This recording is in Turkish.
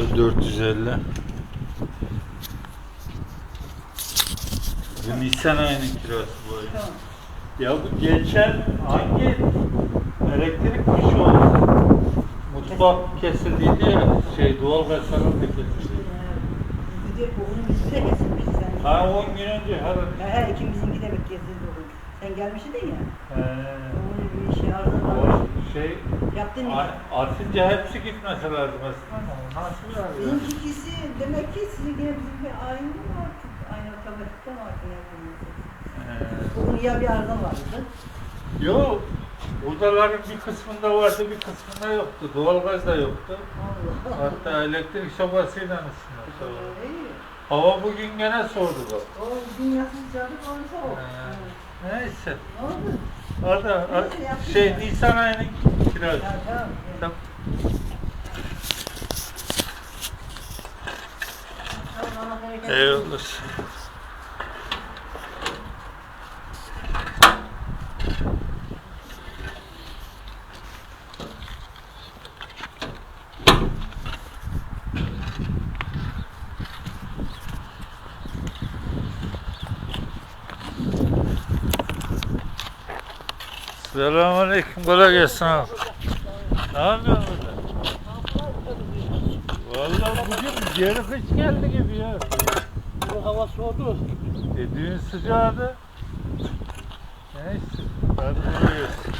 450. Bu Nisan ayının kilosu bu ay. Tamam. Ya bu geçen hangi elektrik şey oldu? Mutfak kesildiydi ya, şey doğal falan da kesildi. Bir de oğlum bizi de kesilmiş sen. Ha 10 gün önce her He he ikimizinki de bir kesildi oğlum. Sen gelmiştin ya. He, Oğlum bir şey arıza var. şey Yaptın mı? a- atınca hepsi gitmesi lazım aslında. Nasıl yani? İkisi demek ki sizinki bizimki aynı mı artık? Aynı otomatikten mi artık yapıyorsunuz? He. Bugün ya bir arıza vardı. Yok. Odaların bir kısmında vardı, bir kısmında yoktu. Doğalgaz da yoktu. Allah. Hatta elektrik sobasıyla ısınıyor. Hava bugün gene soğudu bak. O dünyası sıcaklık olursa o. He. Neyse. Ne oldu? Orada şey. Nisan ayının Tirando. Eu não sei. Selamun Aleyküm. Kolay gelsin. Ne yapıyorsun burada? Vallahi bugün geri kış geldi gibi ya. Bu hava soğudu. E, dün sıcağdı. Neyse. Hadi gelsin.